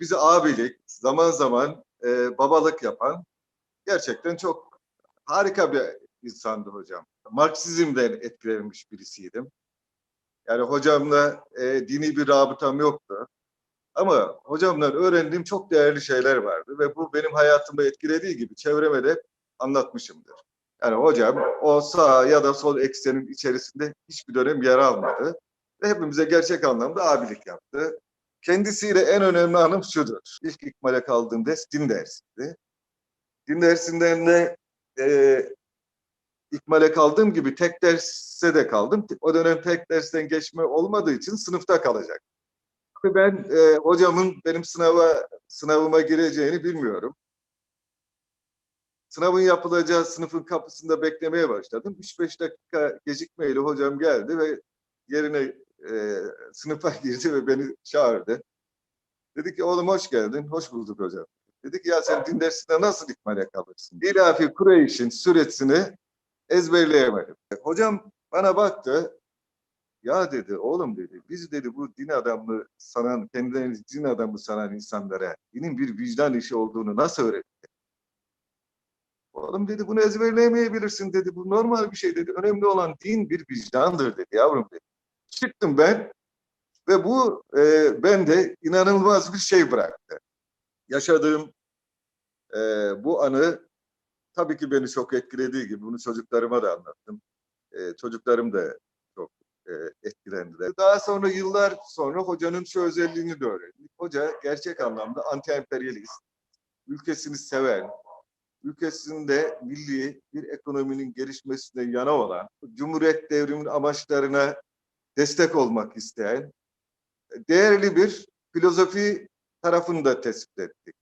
bize abilik, zaman zaman e, babalık yapan gerçekten çok harika bir insandı hocam. Marksizmden etkilenmiş birisiydim. Yani hocamla e, dini bir rabıtam yoktu. Ama hocamdan öğrendiğim çok değerli şeyler vardı ve bu benim hayatımı etkilediği gibi çevreme de anlatmışımdır. Yani hocam o sağ ya da sol eksenin içerisinde hiçbir dönem yer almadı ve hepimize gerçek anlamda abilik yaptı. Kendisiyle en önemli anım şudur. İlk ikmale kaldığım ders din dersiydi. Din dersinden de e, ikmale kaldığım gibi tek derse de kaldım. O dönem tek dersten geçme olmadığı için sınıfta kalacak. Ben e, hocamın benim sınava sınavıma gireceğini bilmiyorum. Sınavın yapılacağı sınıfın kapısında beklemeye başladım. 3-5 dakika gecikmeyle hocam geldi ve yerine e, sınıfa girdi ve beni çağırdı. Dedi ki oğlum hoş geldin. Hoş bulduk hocam. Dedi ki ya sen din dersinde nasıl ikmale kalırsın? İlafi Kureyş'in süresini ezberleyemedim. Hocam bana baktı. Ya dedi oğlum dedi biz dedi bu din adamı sanan kendilerini din adamı sanan insanlara dinin bir vicdan işi olduğunu nasıl öğretti? Oğlum dedi bunu ezberleyemeyebilirsin dedi. Bu normal bir şey dedi. Önemli olan din bir vicdandır dedi yavrum dedi. Çıktım ben ve bu e, bende inanılmaz bir şey bıraktı. Yaşadığım e, bu anı tabii ki beni çok etkilediği gibi bunu çocuklarıma da anlattım. E, çocuklarım da çok e, etkilendiler. Daha sonra yıllar sonra hocanın şu özelliğini de öğrendik. Hoca gerçek anlamda anti-emperyalist, ülkesini seven, ülkesinde milli bir ekonominin gelişmesine yana olan, Cumhuriyet devriminin amaçlarına destek olmak isteyen değerli bir filozofi tarafını da tespit ettik.